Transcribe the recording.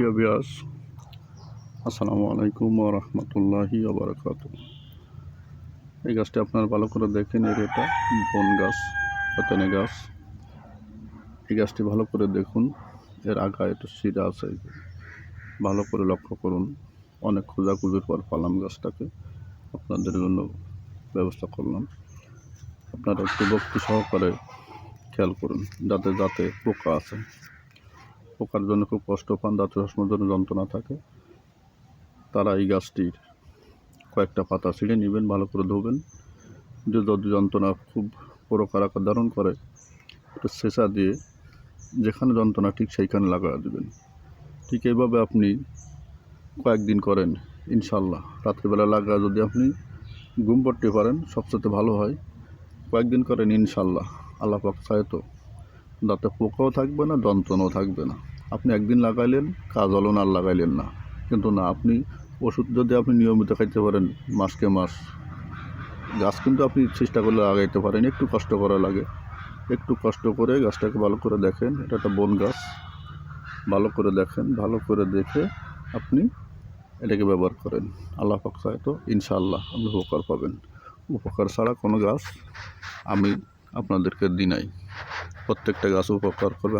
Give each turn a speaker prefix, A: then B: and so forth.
A: প্রিয় বিয়াস আসসালামু আলাইকুম রহমতুল্লাহি ওবরাকাত এই গাছটি আপনারা ভালো করে দেখেন, এর এটা বন গাছ, পতেনে গাছ। এই গাছটি ভালো করে দেখুন, এর আগা একটু শিরা আছে। ভালো করে লক্ষ্য করুন, অনেক খোঁজাখুঁজির পর পালাম গাছটাকে। আপনাদের জন্য ব্যবস্থা করলাম। আপনারা একটু ভক্তি সহকারে খেয়াল করুন, যাতে যাতে পোকা আছে। পোকার জন্য খুব কষ্ট পান দাঁত রসমের জন্য যন্ত্রণা থাকে। তারা এই গাছটির কয়েকটা পাতা ছিঁড়ে নেবেন, ভালো করে ধোবেন। যে যদি যন্ত্রণা খুব প্রকার আকার ধারণ করে, একটু সেচা দিয়ে যেখানে যন্ত্রণা ঠিক সেইখানে লাগা দেবেন। ঠিক এইভাবে আপনি কয়েকদিন করেন ইনশাল্লাহ রাত্রিবেলা লাগা যদি আপনি ঘুম পড়তে পারেন সবচেয়ে ভালো হয়। কয়েকদিন করেন ইনশাল্লাহ আল্লাহ পাক চায় তো, দাঁতে পোকাও থাকবে না, যন্ত্রণাও থাকবে না। আপনি একদিন লাগাইলেন, কাজ হলো না, আর লাগাইলেন না। কিন্তু না, আপনি ওষুধ যদি আপনি নিয়মিত খাইতে পারেন, মাসকে মাস, গাছ কিন্তু আপনি চেষ্টা করলে লাগাইতে পারেন, একটু কষ্ট করা লাগে। একটু কষ্ট করে গাছটাকে ভালো করে দেখেন, এটা একটা বন গাছ। ভালো করে দেখেন, ভালো করে দেখে আপনি এটাকে ব্যবহার করেন। আল্লাহ পাক চায় তো, ইনশাআল্লাহ, আপনি উপকার পাবেন। উপকার ছাড়া কোনো গাছ আমি আপনাদেরকে দিই নাই। প্রত্যেকটা গাছ উপকার করবে।